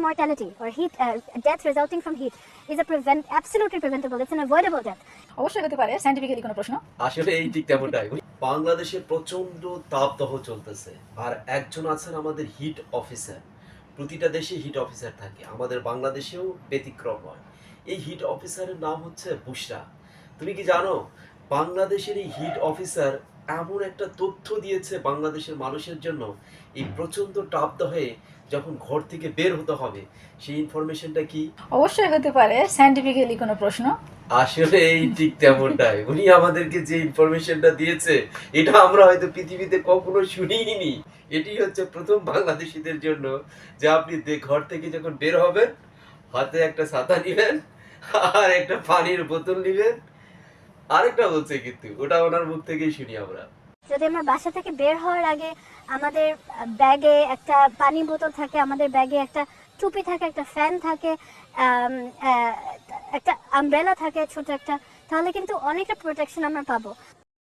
mortality or heat uh, death resulting from heat is a prevent absolutely preventable. It's an avoidable death. অবশ্যই হতে পারে scientifically কোনো প্রশ্ন আসলে এই ঠিক তেমনটাই বাংলাদেশে প্রচণ্ড তাপদাহ চলতেছে আর একজন আছেন আমাদের হিট অফিসার প্রতিটা দেশে হিট অফিসার থাকে আমাদের বাংলাদেশেও ব্যতিক্রম হয় এই হিট অফিসারের নাম হচ্ছে বুশরা তুমি কি জানো বাংলাদেশের এই হিট অফিসার এমন একটা তথ্য দিয়েছে বাংলাদেশের মানুষের জন্য। এই প্রচণ্ড হয়ে যখন ঘর থেকে বের হতে হবে সেই ইনফরমেশনটা কি? অবশ্যই হতে পারে সাইন্টিফিক্যালি কোনো প্রশ্ন। আসলে এই ঠিক তেমনটাই। উনি আমাদেরকে যে ইনফরমেশনটা দিয়েছে এটা আমরা হয়তো পৃথিবীতে কখনো শুনিনি। এটি হচ্ছে প্রথম বাংলাদেশিদের জন্য যে আপনি ঘর থেকে যখন বের হবেন হাতে একটা ছাতা নিবেন আর একটা পানির বোতল নিবেন আরেকটা বলছে কিন্তু, ওটা ওনার মুখ থেকেই শুনি আমরা। যদি আমরা বাসা থেকে বের হওয়ার আগে আমাদের ব্যাগে একটা পানি বোতল থাকে, আমাদের ব্যাগে একটা টুপি থাকে, একটা ফ্যান থাকে একটা আমব্রেলা থাকে ছোট একটা, তাহলে কিন্তু অনেকটা প্রোটেকশন আমরা পাবো।